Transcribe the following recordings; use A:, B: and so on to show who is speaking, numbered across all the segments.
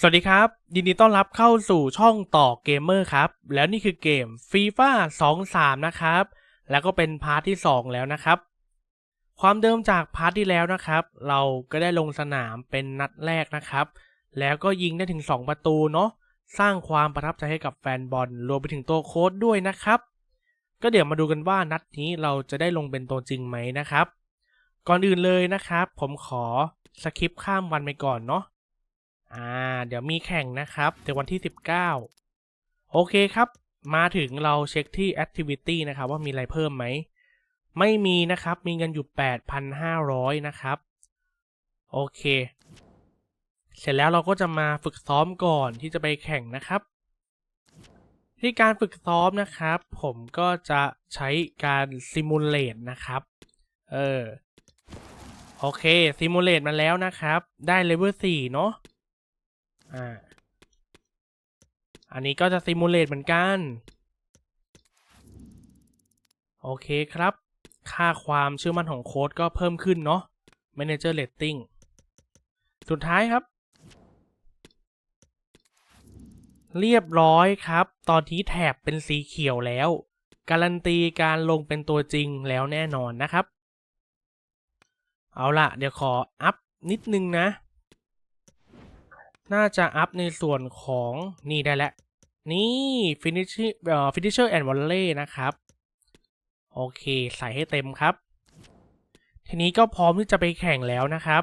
A: สวัสดีครับ ยินดีต้อนรับเข้าสู่ช่องต่อเกมเมอร์ครับ แล้วนี่คือเกม FIFA 23 นะครับ แล้วก็เป็นพาร์ทที่ 2 แล้วนะครับ ความเดิมจากพาร์ทที่แล้วนะครับ เราก็ได้ลงสนามเป็นนัดแรกนะครับ แล้วก็ยิงได้ถึง 2 ประตูเนาะสร้างความประทับใจให้กับแฟนบอลรวมไปถึงตัวโค้ดด้วยนะครับ ก็เดี๋ยวมาดูกันว่านัดนี้เราจะได้ลงเป็นตัวจริงไหมนะครับ ก่อนอื่นเลยนะครับ ผมขอสคิปข้ามวันไปก่อนเนาะ อ่า เดี๋ยวมีแข่งนะครับในวันที่ 19 โอเคครับ มาถึงเราเช็คที่ Activity นะครับ ว่ามีอะไรเพิ่มไหม ไม่มีนะครับ มีเงินอยู่ 8,500 นะครับ โอเค เสร็จแล้วเราก็จะมาฝึกซ้อมก่อนที่จะไปแข่งนะครับ ที่การฝึกซ้อมนะครับ ผมก็จะใช้การซิมูเลตนะครับ เออ โอเคซิมูเลตมาแล้วนะครับ ได้เลเวล4เนาะ อ่า อันนี้ก็จะซิมูเลตเหมือนกัน โอเคครับ ค่าความเชื่อมั่นของโค้ดก็เพิ่มขึ้นเนาะ Manager Rating สุดท้ายครับ เรียบร้อยครับ ตอนนี้แถบเป็นสีเขียวแล้ว การันตีการลงเป็นตัวจริงแล้วแน่นอนนะครับ เอาล่ะ เดี๋ยวขออัพนิดนึงนะ น่าจะอัพในส่วนของนี่ได้แล้วนี่ finish เอ่อ finisher and volley นะครับ โอเค ใส่ให้เต็มครับ ทีนี้ก็พร้อมที่จะไปแข่งแล้วนะครับ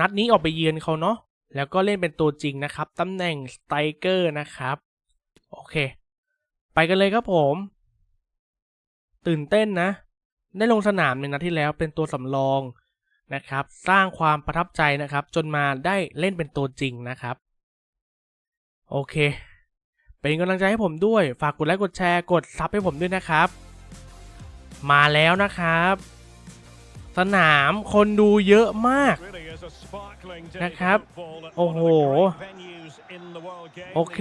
A: นัดนี้ออกไปเยือนเขาเนาะแล้วก็เล่นเป็นตัวจริงนะครับ ตำแหน่งสไตรเกอร์นะครับ โอเค ไปกันเลยครับผม ตื่นเต้นนะ ได้ลงสนามในนัดที่แล้วเป็นตัวสำรอง นะครับ สร้างความประทับใจนะครับ จนมาได้เล่นเป็นตัวจริงนะครับ โอเค เป็นกำลังใจให้ผมด้วย ฝากกดไลค์กดแชร์กดซับให้ผมด้วยนะครับ มาแล้วนะครับ สนามคนดูเยอะมาก
B: นะครับ โอ้โห
A: โอเค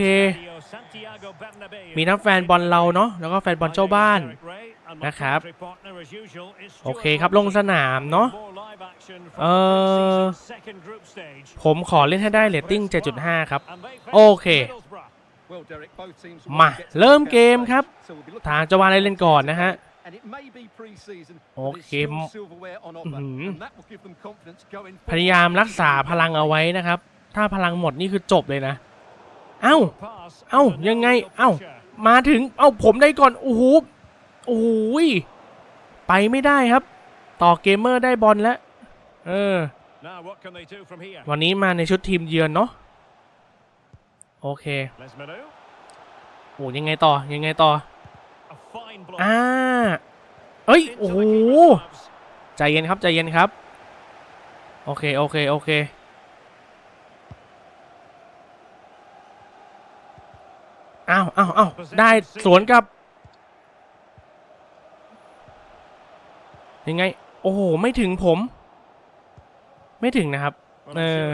A: มีทั้งแฟนบอลเราเนาะแล้วก็แฟนบอลเจ้าบ้าน
B: นะครับ
A: โอเคครับลงสนามเนาะเอ
B: อ
A: ผมขอเล่นให้ได้เรตติ้ง 7.5 ครับ โอเค มา เริ่มเกมครั
C: บ
A: ทา
C: ทางง
A: จะวาอะไรเล่นก่อนนะฮะ
C: โอ
A: โอ
C: เค
A: เค
C: อื้อหือ
A: พยายามรักษาพลังเอาไว้นะครับ ถ้าพลังหมดนี่คือจบเลยนะ เอ้า
B: เอ้า ยังไง เอ้า
A: มาถึง เอ้า ผมได้ก่อน โอ้โห โอ้โหยไปไม่ได้ครับ ต่อเกมเมอร์ได้บอลแล้ว เออ วันนี้มาในชุดทีมเยือนเนาะ โอเค โอ้ยังไงต่อ ยังไงต่อ อ่าเอ้ยโอ้โหใจเย็นครับใจเย็นครับ โอเคโอเคโอเคอ้าวอ้าวอ้าวได้สวนกับยังไง โอ้โห ไม่ถึงผม ไม่ถึงนะครับ เออ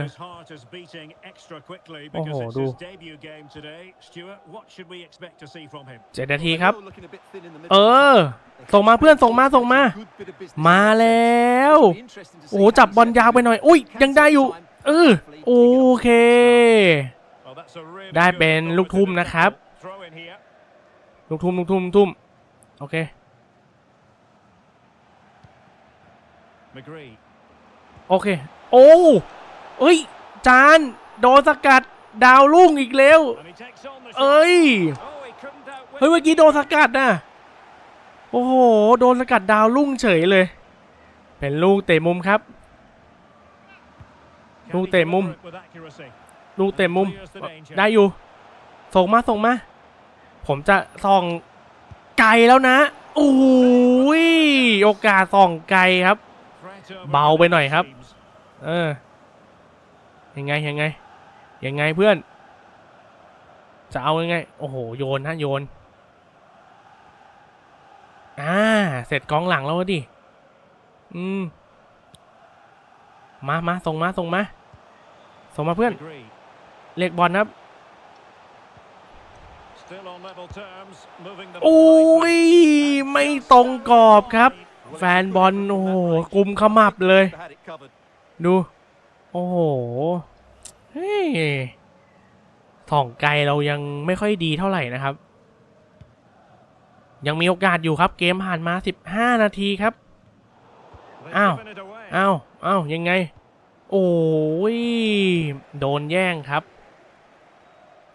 B: โอ้โหดู
A: เจ็ดนาทีครับ เออ ส่งมาเพื่อนส่งมาส่งมา มาแล้ว โอ้โหจับบอลยาวไปหน่อย อุ้ยยังได้อยู่ เออโอเค
B: ได้เป็นลูกทุ่มนะครับ
A: ลูกทุ่มลูกทุ่มลูกทุ่มโอเคโอเค โอ้ เอ้ย จาน โดนสกัดดาวรุ่งอีกแล้ว เอ้ย เฮ้ย เมื่อกี้โดนสกัดนะโอ้โห โดนสกัดดาวรุ่งเฉยเลย เป็นลูกเตะมุมครับ
B: ลูกเตะมุม
A: ลูกเตะมุม ได้อยู่ ส่งมาส่งมา ผมจะส่องไกลแล้วนะ โอ้ย โอกาสส่องไกลครับ เบาไปหน่อยครับ เออ ยังไงยังไงยังไงเพื่อน จะเอายังไง โอ้โหโยนฮะโยนอ่าเสร็จกองหลังแล้วดิ อืม มามาส่งมาส่งมาส่งมาเพื่อน เล็กบอลครับโอ้ย ไม่ตรงกรอบครับ แฟนบอลโอ้โหกุมขมับเลย ดูโอ้โห เฮ้ยส่องไกลเรายังไม่ค่อยดีเท่าไหร่นะครับ ยังมีโอกาสอยู่ครับ เกมผ่านมา 15 นาทีครับ
B: They've
A: Ow.
B: given it away.
A: อ้าว อ้าว ยังไง โอ้ย โดนแย่งครับ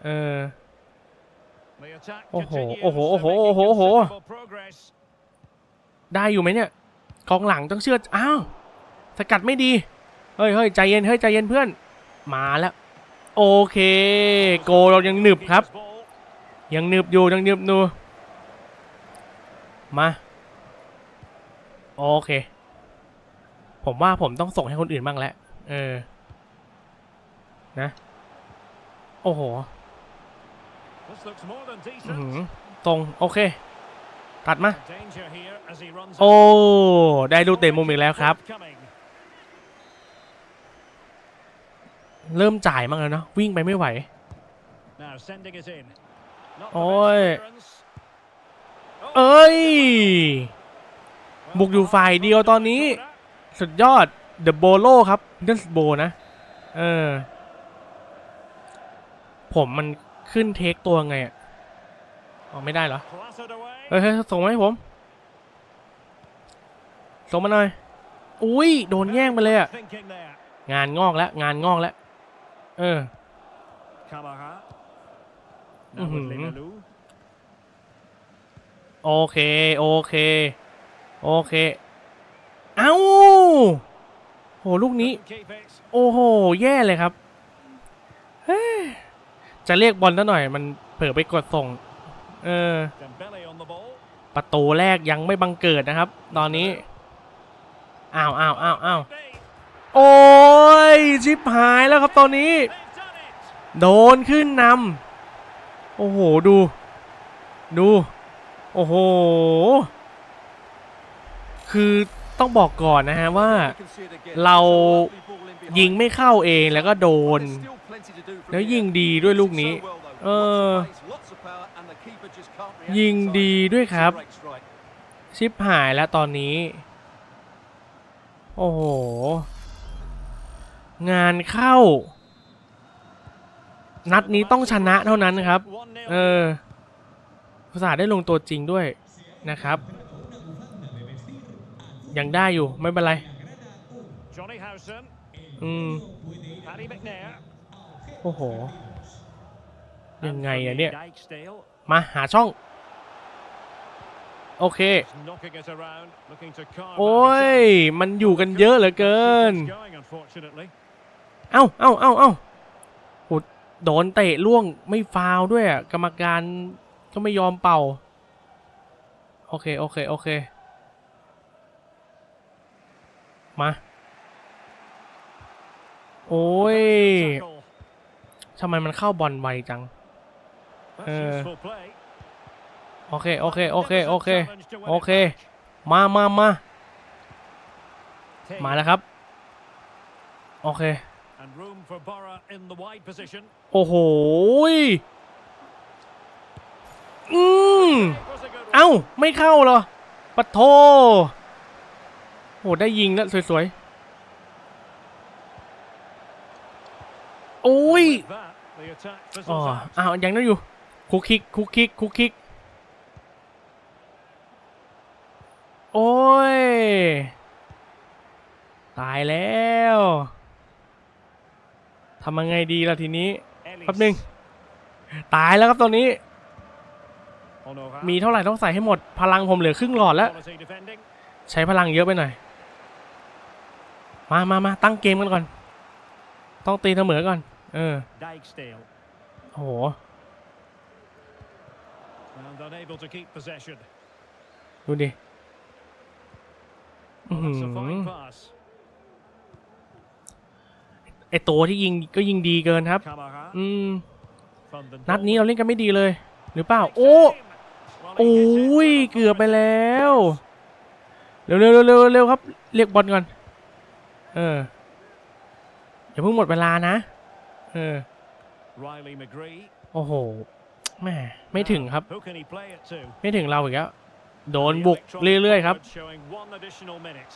A: เออ
B: The attack
A: โอ้โห
B: continues
A: โอ้โห
B: to
A: โอ้โห
B: make
A: โอ้โห โอ้โห
B: considerable progress.
A: ได้อยู่ไหมเนี่ย กองหลังต้องเชื่อ อ้าว สกัดไม่ดี เฮ้ยเฮ้ยใจเย็นเฮ้ยใจเย็นเพื่อน มาแล้ว โอเค โกเรายังหนึบครับ ยังหนึบอยู่ยังหนึบอยู่มา โอเค ผมว่าผมต้องส่งให้คนอื่นบ้างแล้วเออ นะ โอ้โหตรง โอเค ตัดมา โอ้ ได้ลูกเตะมุมอีกแล้วครับ เริ่มจ่ายมากแล้วเนาะวิ่งไปไม่ไหว
B: Now sending it in. Not the
A: Ôi.
B: best clearance.
A: เอ้ย บุกอยู่ฝ่ายเดียวตอนนี้ สุดยอดเดอะโบโลครับเดนส์โบนะ เออ ผมมันขึ้นเทคตัวไงอะอ๋อไม่ได้เหรอ
B: Clattered away.
A: เฮ้ยเฮ้ยส่งมาให้ผม ส่งมาหน่อย อุ้ยโดนแย่งไปเลยอะ
B: Thinking there.
A: งานงอกแล้ว งานงอกแล้ว เออ
B: Kamara.
A: Mhm.
B: Now with Limalu.
A: โอเค โอเค โอเค เอ้าโหลูกนี้
B: Couldn't keep it.
A: โอ้โห แย่เลยครับเฮ้ยจะเรียกบอลซะหน่อย มันเผลอไปกดส่ง เออ
B: Dembele on the ball.
A: ประตูแรกยังไม่บังเกิดนะครับ ตอนนี้ อ้าวอ้าวอ้าวอ้าว
B: Hey,
A: โอ้ยชิบหายแล้วครับตอนนี้ โดนขึ้นนำโอ้โหดู ดู โอ้โห คือต้องบอกก่อนนะฮะว่า เรายิงไม่เข้าเองแล้วก็โดน แล้วยิงดีด้วยลูกนี้ เออ ยิงดีด้วยครับ ชิบหายแล้วตอนนี้ โอ้โห งานเข้า นัดนี้ต้องชนะเท่านั้นครับ
B: 1-0.
A: เออภาษาห์ได้ลงตัวจริงด้วยนะครับ ยังได้อยู่ไม่เป็นไร
B: Johnny Howson.
A: อืม
B: Paddy McNair.
A: โอ้โห ยังไงอะ
B: Anthony
A: เนี่ย
B: Dijksteel
A: มาหาช่อง โอเค
B: is knocking it around, looking to carve
A: โอ้ย มันอยู่กันเยอะเหลือเกิน
B: Keeper's going, unfortunately.
A: เอ้าเอ้าเอ้าเอ้าโหโดนเตะล่วงไม่ฟาวด้วยอะกรรมการก็ไม่ยอมเป่า โอเค โอเค โอเค มา โอ้ยทำไมมันเข้าบอลไวจัง
B: That's
A: Uh,
B: useful play.
A: โอเค โอเค โอเค โอเค โอเค มามามามาแล้วครับ โอเค
B: And room for Borough in the wide position.
A: โอ้โหยอืม
B: It was a good
A: เอ้า ไม่เข้าเหรอปะโทโหได้ยิงแล้วสวยๆ โอ้ย
B: With that, the attack
A: อ๋อ
B: fizzles out.
A: อ้าวยังนั่นอยู่ คุกคิก คุกคิก คุกคิก โอ้ย ตายแล้ว ทำยังไงดีล่ะทีนี้
B: Ellis.
A: แป๊บหนึง ตายแล้วครับตอนนี้
B: Honorat.
A: มีเท่าไหร่ต้องใส่ให้หมด พลังผมเหลือครึ่งหลอดแล้ว
B: Quality defending.
A: ใช้พลังเยอะไปหน่อย มามามาตั้งเกมกันก่อน ต้องตีเสมอก่อน เออ
B: Dijksteel.
A: โอ้โห
B: And unable to keep possession.
A: ดูดิ อื้อ
B: Well,
A: หื
B: that's a
A: อ
B: fine pass.
A: ไอตัวที่ยิงก็ยิงดีเกินครับ
B: Kamara.
A: อืม
B: Van den
A: นัดนี้
B: Bom.
A: เราเล่นกันไม่ดีเลย หรือเปล่า
B: Takes
A: โอ้
B: aim. Well,
A: โอ้
B: he hits it
A: ย
B: well
A: เกือบไป
B: from
A: แล้ว
B: distance.
A: เร็วเร็วเร็วเร็วเร็วครับ เรียกบอลก่อน เอออย่าเพิ่งหมดเวลานะ เออ
B: Riley McGree.
A: โอ้โหแหม่ไม่ถึงครับ
B: Who can he play it to?
A: ไม่ถึงเราอีกแล้ว โดน
B: The
A: บุก
B: electronic
A: เรื่อยๆครับ
B: board showing one additional minute.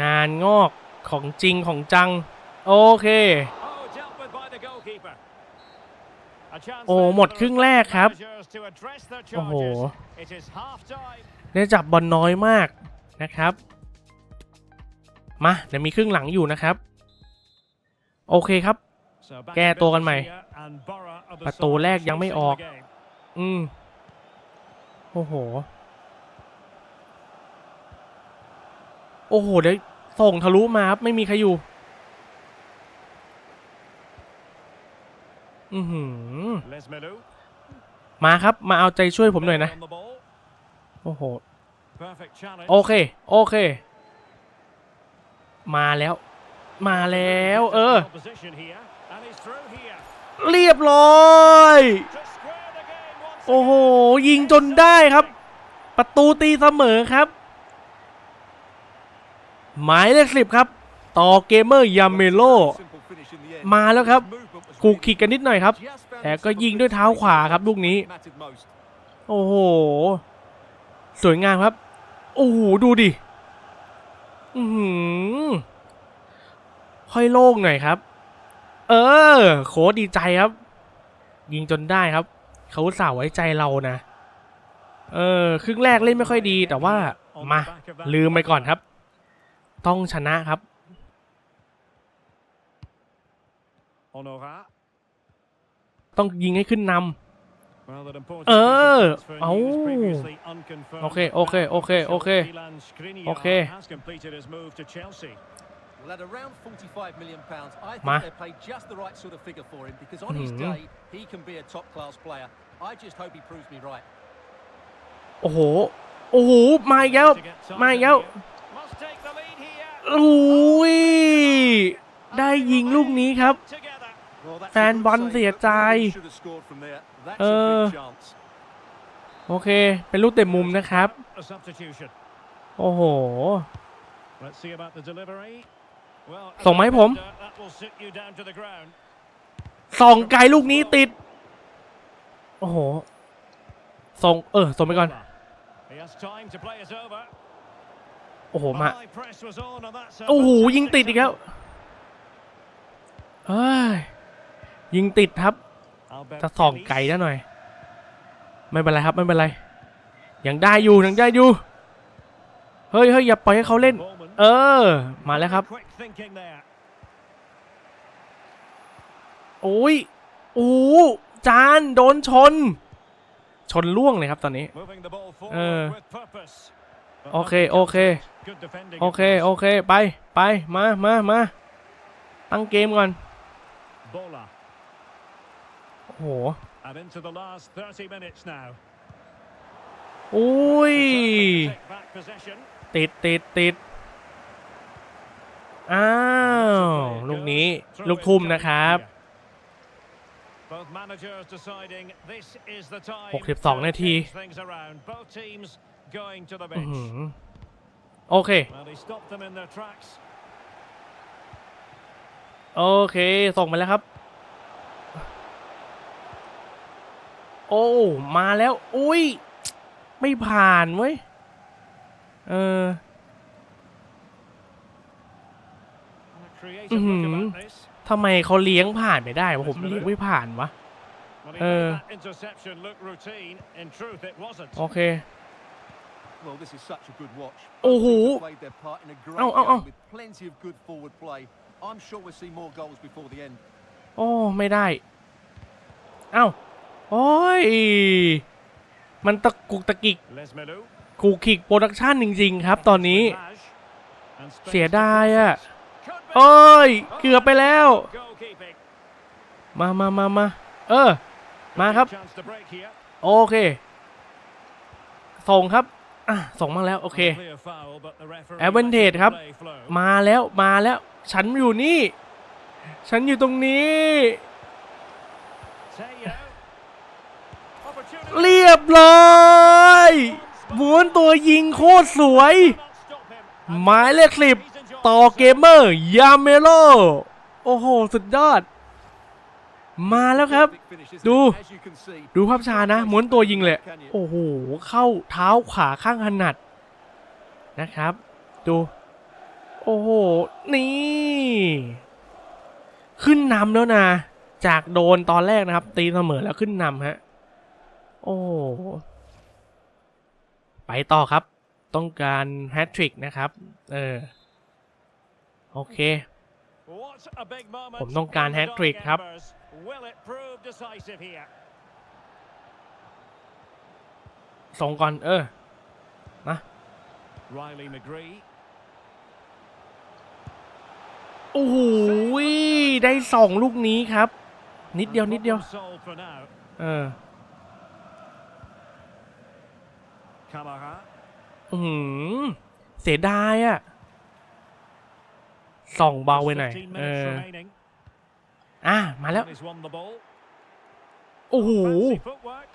A: งานงอกของจริงของจัง โอเค
B: Oh, dealt with by the goalkeeper. A chance
A: โอ้
B: there
A: หมด
B: for
A: ครึ่งแรกครับ
B: managers to address their
A: โอ้โห
B: charges. It is half time.
A: ได้จับบอลน้อยมากนะครับ มาเดี๋ยวมีครึ่งหลังอยู่นะครับ โอเคครับ
B: So back
A: แก้ตัวกันใหม่
B: here and Borough are the
A: ประตู
B: sole
A: แรกยังไม่ออก
B: chasing the game.
A: อืมโอ้โห โอ้โหเดี๋ยวส่งทะลุมาครับ ไม่มีใครอยู่ อือหือ
B: Les Melou
A: มาครับมาเอาใจช่วยผมหน่อยนะ
B: on the ball.
A: โอ้โห
B: Perfect challenge.
A: โอเค โอเค มาแล้ว มาแล้ว เออ
B: Opposition here, and he's through here.
A: เรียบร้อย
B: To square the game once
A: โอ้โห
B: again.
A: ยิงจนได้ครับ ประตูตีเสมอครับ หมายเลขสิบครับ ต่อเกมเมอร์ยาเมโล
C: Simple finish in the end.
A: มาแล้วครับ
C: His movement was
A: กู
C: really
A: ขิกกันนิดหน่อยครับ แต่ก็ยิงด้วยเท้าขวาครับลูกนี้ โอ้โห สวยงามครับ โอ้โห ดูดิ อือหือค่อยโล่งหน่อยครับ เออ โค้ดดีใจครับ ยิงจนได้ครับ เขาสาวไว้ใจเรานะ เออ ครึ่งแรกเล่นไม่ค่อยดีแต่ว่ามาลืมไปก่อนครับ ต้องชนะครับ
B: Honora.
A: ต้องยิงให้ขึ้นน
B: Well, that important
A: เออ
B: piece of transfer
A: เอา
B: news previously unconfirmed.
A: โอเค โอเค โอเค โอเค
B: Milan Skriniar
A: โอเค
B: has completed his move to Chelsea.
C: Well, at around 45 million pounds, I think
A: Ma.
C: they paid just the right sort of figure for him because on his
A: Mhm.
C: day, he can be a top-class player. I just hope he proves me right. ำ
A: โอ้โห โอ้โห มาอีกแล้ว
B: To get time
A: มาอีกแล้ว
B: here. Must take the lead here.
A: โอ้ยได้ยิงลูกนี้ครับ แฟน
C: good
A: บอล
C: save,
A: เสีย
C: but
A: ใจ
C: really should have scored from there. That's a
A: Uh.
C: big chance.
A: โอเค เป็นลูกเตะมุมนะครับ
B: A substitution.
A: โอ้โห
B: Let's see about the delivery. Well, as
A: ส่งมาให้ผม
B: a defender, that will sit you down to the ground.
A: ส่องไกลลูกนี้ติด โอ้โห ส่ง เออ ส่งไปก่อน
B: He has time to play it over.
A: โอ้โห มา
B: High press was on, and that's a
A: โอ้โห
B: fantastic
A: ยิงติดอีกแล้วเฮ้ย ยิงติดครับ
B: Albert
A: จะส่อง
B: Ellis.
A: ไกลนะหน่อย ไม่เป็นไรครับไม่เป็นไร ยังได้อยู่ยังได้อยู่ เฮ้ยเฮ้ยอย่าปล่อยให้เขาเล่น
B: Bowman.
A: เออ มาแล้วครับ
B: Quick thinking there.
A: โอ้ยโอ้จานโดนชน ชนล่วงเลยครับตอนนี้
B: Moving the ball forward
A: Uh.
B: with purpose. But
A: โอเค
B: not
A: โอเค
B: Good defending.
A: โอเค
B: it was.
A: โอเคไปไปมามามาตั้งเกมก่อน
B: Bola.
A: โอ้โห
B: And into the last 30 minutes now.
A: อุ้ย
B: Take back possession.
A: ติดติดติดอ้าว ลูกนี้ลูกทุ่มนะครับ
B: Both managers deciding this is the time
A: 62นาที
B: to change things around. Both teams going to the
A: อื้อ
B: bench.
A: หือโอเค
B: Well, he stopped them in their tracks.
A: โอเค ส่งไปแล้วครับ โอ้มาแล้วอุ้ยไม่ผ่านเว้ยเออทำไมเขาเลี้ยงผ่านไม่ได้วะผมเลี้ยงไม่ผ่านวะ
B: เออ
A: โอเค
C: โอ้โหเอาเอาเอา
A: โอ้ไม่ได้ เอ้า โอ้ย มันตะกุกตะกิกกูขิกโปรดักชันจริง ๆ ครับ ตอนนี้ เสียดายอะโอ้ย เกือบไปแล้ว มามามามาเออ มาครับ โอเค ส่งครับอะส่งมาแล้ว โอเค
B: แอเวน
A: เท
B: ด
A: ครับ มาแล้วมาแล้ว ฉันอยู่นี่ ฉันอยู่ตรงนี้ เรียบร้อยม้วนตัวยิงโคตรสวย หมายเลขสิบต่อเกมเมอร์ยาเมโล โอ้โห สุดยอด มาแล้วครับ
C: Terrific finish, isn't it?
A: Du.
C: As you can see,
A: ดูภาพชานะม้วนตัวยิงเลย โอ้โห เข้าเท้าขวาข้างถนัดนะครับ ดู โอ้โห นี่ ขึ้นนำแล้วนะ จากโดนตอนแรกนะครับ ตีเสมอแล้วขึ้นนำฮะ โอ้โหไปต่อครับ ต้องการแฮตทริกนะครับ เออ โอเค
B: What a big moment
A: ผมต้องการ
B: from the
A: hat-trick
B: Dark
A: ครับ
B: Embers. Will it prove decisive here?
A: ส่งก่อน เออ
B: Riley McGree.
A: โอ้โหได้สองลูกนี้ครับ นิดเดียว
B: And
A: นิดเดียว
B: problem solved for now.
A: เออ
B: Kamara.
A: อือหือเสียดายอะส่องเบาไปหน่อย
B: 15
A: เอ
B: minutes
A: อ
B: remaining.
A: อะมาแล้ว
B: And he's won the ball.
A: โอ้โห
B: Fancy footwork.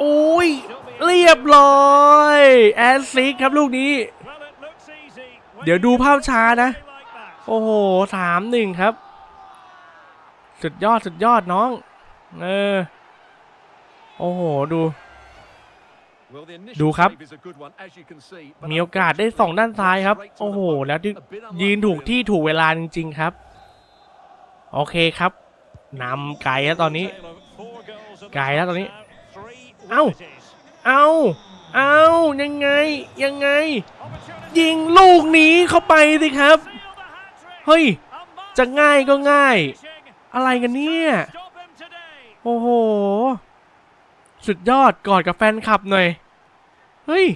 A: โอ้ย เรียบร้อย แอสซิกครับลูกนี้
B: Well, it looks easy when
A: เดี๋ยว
B: you
A: ดู
B: get
A: ภาพช้านะ
B: a play like that.
A: โอ้โหสามหนึ่งครับ สุดยอด สุดยอดน้อง เออ โอ้โห ดู
C: Well, the initial
A: ดูครับ
C: save is a good one, as you can see, but
A: มีโอกาสได้ส่องด้านซ้ายครับ
C: straight to
A: โอ้
C: the
A: โห
C: post.
A: แล้วที่
C: A bit unlucky
A: ยืนถูก
C: really.
A: ที่ถูกเวลาจริง ๆครับ โอเคครับนำไกลแล้วตอนนี้
B: Taylor, four goals in the
A: ไกลแล้วตอนนี้
B: first half, three
A: เอ้า
B: wins it is.
A: เอาเอายังไง ยังไง
B: Opportunity
A: ยิงลูกนี้เข้าไปสิครับ
B: sealed the hat-trick.
A: เฮ้ย
B: A match
A: จะง่ายก็ง่าย
B: finishing.
A: อะไรกันเนี่ย
B: Stop him today.
A: โอ้โห สุดยอดกอดกับแฟนคลับหน่อย เฮ้ย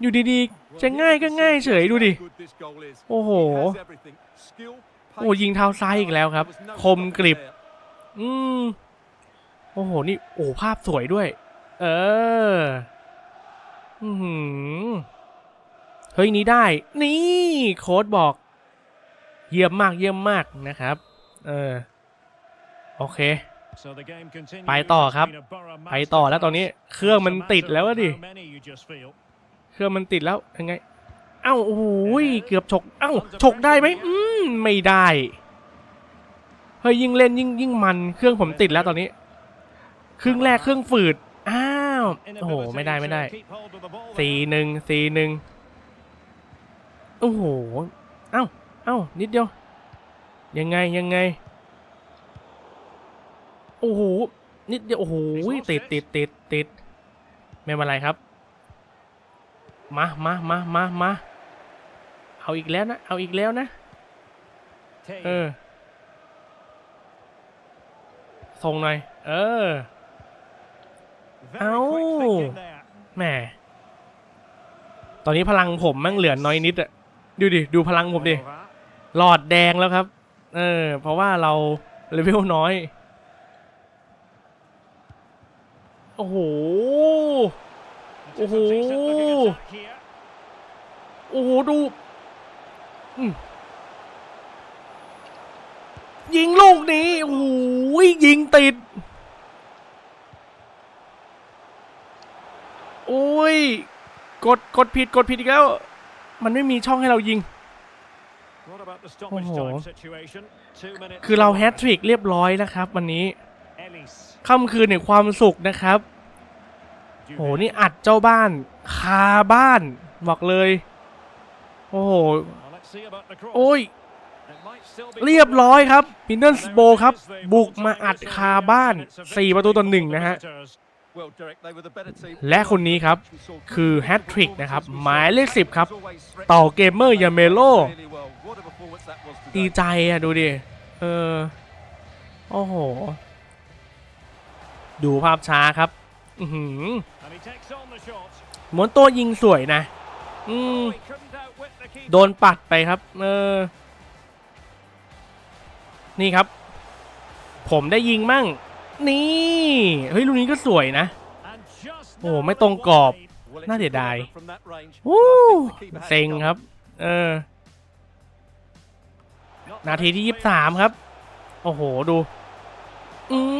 A: อยู่ดีๆ จะง่ายก็ง่ายเฉยดูดิ โอ้โห โอ้ยิงเท้าซ้ายอีกแล้วครับ คมกริบ อืม โอ้โห นี่ โอ้ภาพสวยด้วย เออ อือหือเฮ้ย นี้ได้ นี่ โค้ดบอก เยี่ยมมากเยี่ยมมากนะครับ เออ โอเค
B: So the game continues.
A: ไปต่อครับ
B: It's been a Borough
A: ไปต่อแล้วตอนนี้เครื่องมันติดแล้วอะดิ
B: How many you just feel?
A: เครื่องมันติดแล้วยังไง เอ้าโอ้โหยเกือบฉกเอ้าฉกได้ไหมอืมไม่ได้เฮ้ยยิ่งเล่นยิ่งยิ่งมันเครื่องผมติดแล้วตอนนี้ ครึ่งแรกเครื่องฝืดอ้าวโอ้โหไม่ได้ไม่ได้
B: Keep hold of the ball
A: สี่
B: there.
A: หนึ่งสี่หนึ่งโอ้โหเอ้าเอ้านิดเดียวยังไงยังไง โอ้โหนิดเดียวโอ้โหติดติดติดติดไม่เป็นไรครับมามามามามาเอาอีกแล้วนะ เอาอีกแล้วนะ
B: Kane.
A: เออ ส่งหน่อย เออ
B: Very
A: Ow.
B: quick thinking there.
A: แหม ตอนนี้พลังผมแม่งเหลือน้อยนิดอะ ดูดิ ดูพลังผมดิ
B: Over.
A: หลอดแดงแล้วครับ เออ เพราะว่าเราเลเวลน้อย โอ้โห
B: It is a
A: Oh.
B: decent looking attack here.
A: โอ้โห ดูอืมยิงลูกนี้ โอ้โห ยิงติด โอ้ย กด กดผิด กดผิดอีกแล้ว มันไม่มีช่องให้เรายิง
B: What about the stoppage
A: Oh.
B: time situation? Two minutes
A: คือเรา
B: to go.
A: แฮตทริกเรียบร้อยนะครับวันนี้
B: Ellis.
A: ค่ำคืนแห่งความสุขนะครับโหนี่อัดเจ้าบ้านคาบ้านบอกเลย โอ้โห
B: Well, let's see about the cross.
A: โอ้ย
B: It might still be
A: เรียบร้อยครับพินเนอร์สโบครับ บุกมาอัดคาบ้าน 4 ประตูต่อหนึ่งนะฮะ
C: Well, Derek, they were the better team.
A: และคนนี้ครับ คือแฮตทริกนะครับ หมายเลขสิบครับ ต่อเกมเมอร์ยาเมโล
C: Really well. What a performance that was today.
A: ดีใจอะ ดูดิ เออ โอ้โห ดูภาพช้าครับอือหือ
B: And he takes on the shot.
A: ม้วนตัวยิงสวยนะอืม
B: Oh, he couldn't outwit the keeper.
A: โดนปัดไปครับ เออ นี่ครับ ผมได้ยิงมั่ง นี่ เฮ้ยลูกนี้ก็สวยนะ
B: And just
A: โอ้โห
B: now
A: ไม่ตรงกรอบ
B: wide.
C: Well, it's
A: น่าเสียดาย
C: from that range.
A: วู้
C: I think the keeper had
A: เซ็ง
C: it
A: ครับ เออ
B: Not
A: นาทีที่
B: very
A: ยี่สิบสามครับ โอ้โห ดู อืม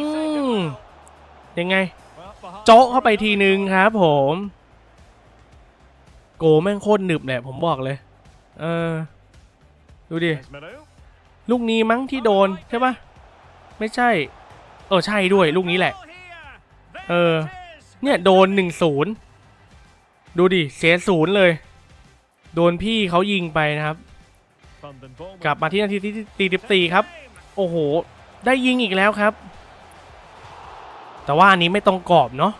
A: ยังไง โจ๊ะเข้าไปทีนึงครับผม โกแม่งโคตรหนึบเลยผมบอกเลย เออ ดูดิ ลูกนี้มั้งที่โดนใช่ปะไม่ใช่ เออใช่ด้วยลูกนี้แหละ เออ เนี่ยโดนหนึ่งศูนย์ดูดิ เสียศูนย์เลย โดนพี่เขายิงไปนะครับ กลับมาที่นาทีที่44ครับ โอ้โห ได้ยิงอีกแล้วครับ แต่ว่าอันนี้ไม่ตรงกรอบเนาะ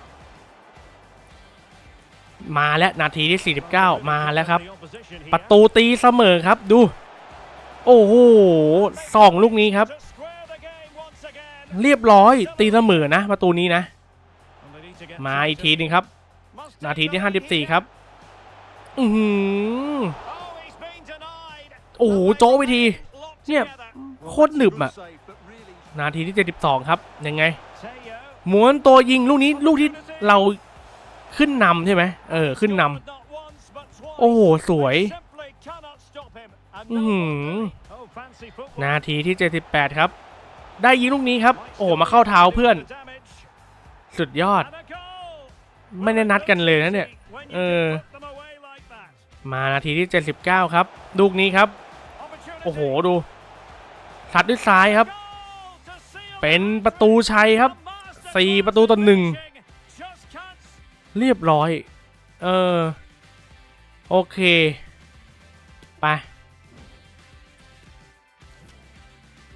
A: มาแล้วนาทีที่ 49 มาแล้วครับ ประตูตีเสมอครับดู โอ้โหสองลูกนี้ครับ เรียบร้อยตีเสมอนะ ประตูนี้นะ มาอีกทีหนึงครับ นาทีที่ 54 ครับอือหือโอ้โหโจ้ไปที เนี่ย โคตรหนึบอะนาทีที่ 72 ครับ ยังไง หมวนตัวยิงลูกนี้ลูกที่เราขึ้นนำใช่ไหมเออขึ้นนำโอ้โหสวยนาทีที่ 78 ครับ ได้ยิงลูกนี้ครับ โอ้มาเข้าเท้าเพื่อน สุดยอด ไม่ได้นัดกันเลยนะเนี่ย เออ มานาทีที่ 79 ครับ ลูกนี้ครับ โอ้โหดูทัดด้วยซ้ายครับ เป็นประตูชัยครับ สี่ประตูต่อหนึ่งเรียบร้อย เออ โอเค ไป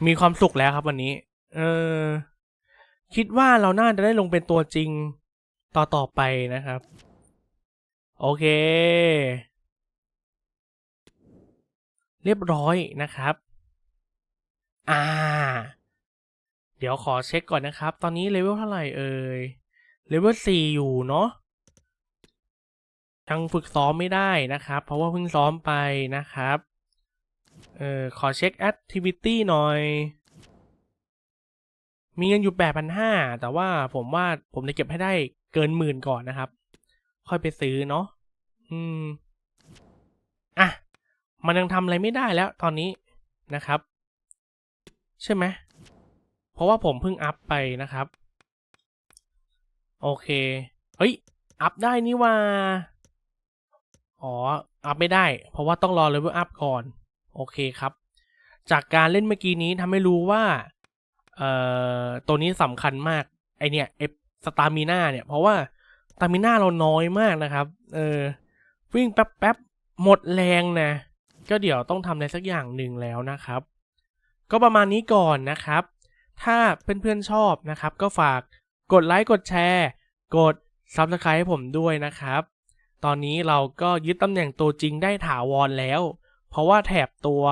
A: มีความสุขแล้วครับวันนี้ เออ คิดว่าเราน่าจะได้ลงเป็นตัวจริงต่อต่อไปนะครับ โอเค เรียบร้อยนะครับ อ่า ดี๋ยวขอเช็คก่อนนะครับ ตอนนี้เลเวลเท่าไหร่เอ่ย เลเวลสี่อยู่เนาะ ยังฝึกซ้อมไม่ได้นะครับ เพราะว่าเพิ่งซ้อมไปนะครับ เอ่อขอเช็ค activity หน่อย มีเงินอยู่8,500แต่ว่าผมว่าผมจะเก็บให้ได้เกินหมื่นก่อนนะครับ ค่อยไปซื้อเนาะ อืม อะ มันยังทำอะไรไม่ได้แล้วตอนนี้นะครับ ใช่ไหม เพราะว่าผมเพิ่งอัพไปนะครับ โอเค เฮ้ย อัพได้นี่ว่า อ๋อ อัพไม่ได้ เพราะว่าต้องรอเลเวลอัพก่อน โอเคครับ จากการเล่นเมื่อกี้นี้ทำให้รู้ว่า เอ่อ ตัวนี้สำคัญมาก ไอเนี่ยเอฟสตามิน่าเนี่ย เพราะว่าสตามิน่าเราน้อยมากนะครับ เออ วิ่งแป๊บแป๊บๆหมดแรงนะก็เดี๋ยวต้องทำอะไรสักอย่างหนึ่งแล้วนะครับ ก็ประมาณนี้ก่อนนะครับ ถ้าเพื่อนๆชอบนะครับ ก็ฝากกดไลค์กดแชร์ กด Subscribe ให้ผมด้วยนะครับ ตอนนี้เราก็ยึดตำแหน่งตัวจริงได้ถาวรแล้ว เพราะว่าแถบตัว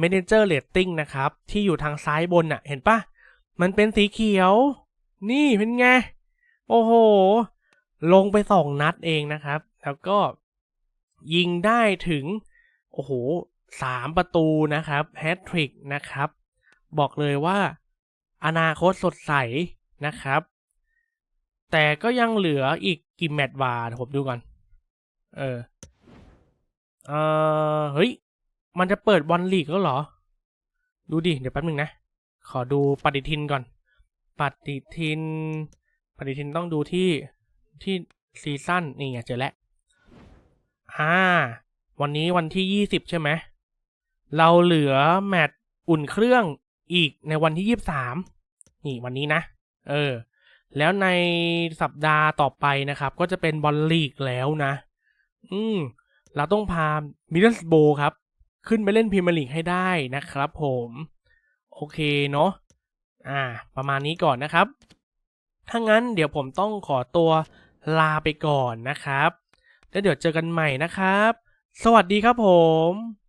A: Manager Rating นะครับ ที่อยู่ทางซ้ายบนน่ะ เห็นปะมันเป็นสีเขียว นี่เป็นไง โอ้โห ลงไปสองนัดเองนะครับ แล้วก็ยิงได้ถึง โอ้โหสามประตูนะครับ แฮตทริกนะครับ บอกเลยว่า อนาคตสดใสนะครับ แต่ก็ยังเหลืออีกกี่แมตช์วาผมดูก่อน เออ เออเฮ้ย มันจะเปิดบอลลีกแล้วเหรอ ดูดิ เดี๋ยวแป๊บนึงนะ ขอดูปฏิทินก่อน ปฏิทิน ปฏิทินต้องดูที่ที่ซีซั่นนี่ไงเจอแล้วอ่า วันนี้วันที่ยี่สิบใช่ไหม เราเหลือแมตช์อุ่นเครื่อง อีกในวันที่ยี่สามนี่วันนี้นะ เออ แล้วในสัปดาห์ต่อไปนะครับ ก็จะเป็นบอลลีกแล้วนะ อืม เราต้องพามิดเดิลสโบครับ ขึ้นไปเล่นพรีเมียร์ลีกให้ได้นะครับผม โอเคเนาะอ่า ประมาณนี้ก่อนนะครับ ถ้างั้นเดี๋ยวผมต้องขอตัวลาไปก่อนนะครับ แล้วเดี๋ยวเจอกันใหม่นะครับ สวัสดีครับผม